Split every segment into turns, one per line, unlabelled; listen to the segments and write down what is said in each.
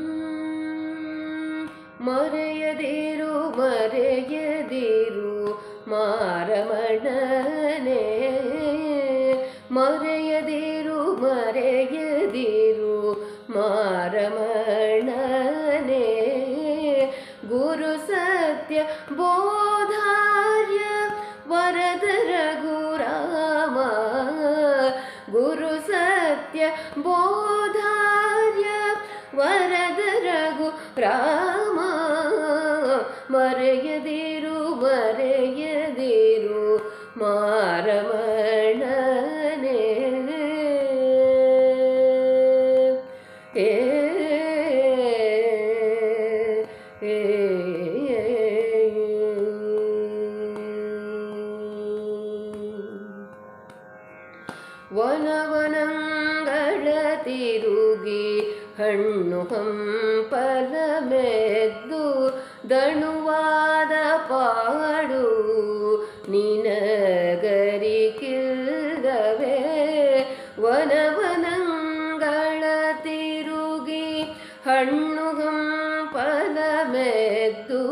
ಹ್ಮ್. ಮರೆಯದಿರು ಮರೆಯದಿರು ಮಾರಮಣನೆ ಮರೆಯದಿರು ಮರೆಯದಿರು ಮಾರಮಣನೆ ಗುರು ಸತ್ಯ ಬೋಧಾರ್ಯ ವರದ ರಘುರಾಮ ಗುರು ಸತ್ಯ ಬೋಧಾರ್ಯ ಮರೆಯದಿರು ಮರೆಯದಿರು ಏ ವನವನಂಗಳ ತಿರುಗಿ ಹಣ್ಣು ಹಂಪಲ ಮೆದ್ದು ದಣುವಾದ ಪಾಡು ನಿನಗರಿಕಿಲ್ಲವೇ? ವನವನಂಗಳ ತಿರುಗಿ ಹಣ್ಣು ಹಂಪಲ ಮೆದ್ದು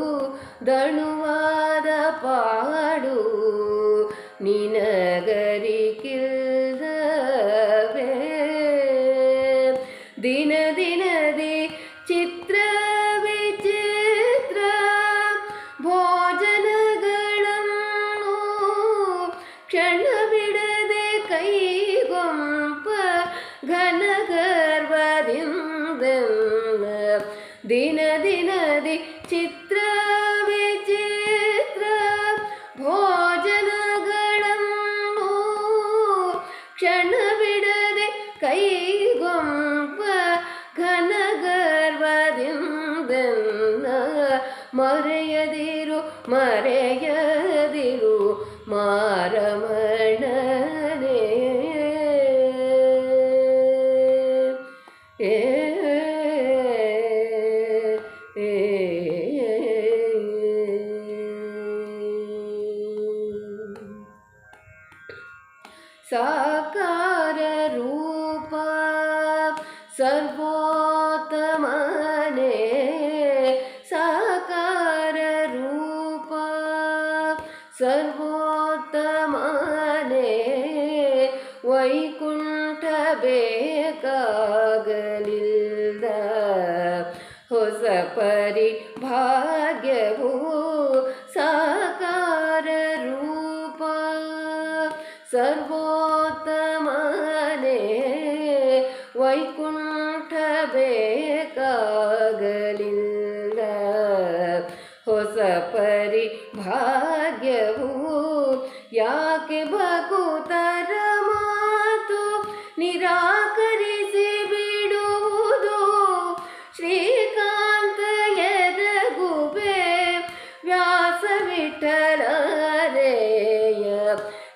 ದಣುವಾದ ಪಾಡು ನಿನಗರಿಕಿಲ್ಲವೇ? ದಿನ ದಿನದಿ ಕ್ಷಣ ಬಿಡದೆ ಕೈಗೊಂಪ ಘನ ಗರ್ವದಿಂದ ದಿನ ದಿನದಿ ಚಿತ್ರ ವಿಚಿತ್ರ ಭೋಜನಗಳನ್ನು ಕ್ಷಣ ಬಿಡದೆ ಕೈಗೊಂಪ ಘನ ಗರ್ವದಿಂದ ಮರೆಯದಿರು ಮರೆಯದಿರು ಮಾರಮಣನೆ ಸಾಕಾರ ರೂಪ ಸರ್ವೋತ್ತಮನೆ. ಸಾಕಾರ ರೂಪ ಸರ್ವೋತ್ತಮನೆ. ವೈಕುಂಠ ಬೇಕಾಗಲಿಲ್ಲ. ಹೊಸ ಪರಿ ಭಾಗ್ಯವು ಸಾಕಾರ ರೂಪ ಸರ್ವೋತ್ತಮನೆ ಬೇಕಾಗಲಿಲ್ಲ ಹೊಸ ಪರಿ ಭಾಗ್ಯವು ಯಾಕೆ ಭಕುತರ ಮಾತು ನಿರಾಕರಿಸಿ ಬಿಡುವುದು? ಶ್ರೀಕಾಂತ ಎದಗುಬೆ ವ್ಯಾಸ ವಿಠಲರೇಯ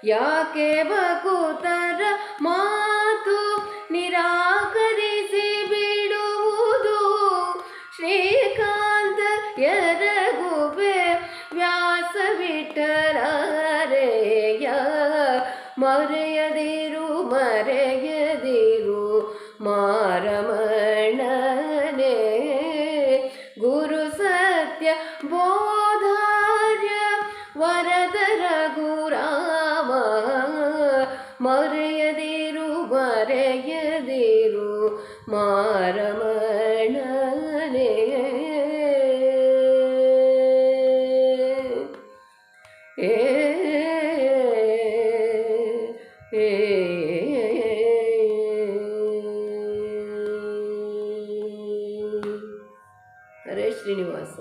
ಯಾಕೆ ಭಕುತರ ಮಾತು ಶ್ರೀಕಾಂತ ಎದಗುಬೆ ವ್ಯಾಸ ವಿಠಲರೇಯ ಮರೆಯದಿರು ಮರೆಯದಿರು ಮಾರಮಣನೆ ಗುರು ಸತ್ಯ ಬೋಧಾರ್ಯ ವರದ ರಘುರಾಮ ಮರೆಯದಿರು ಮರೆಯದಿರು ಮಾರಮಣನೆ ಶ್ರೀನಿವಾಸ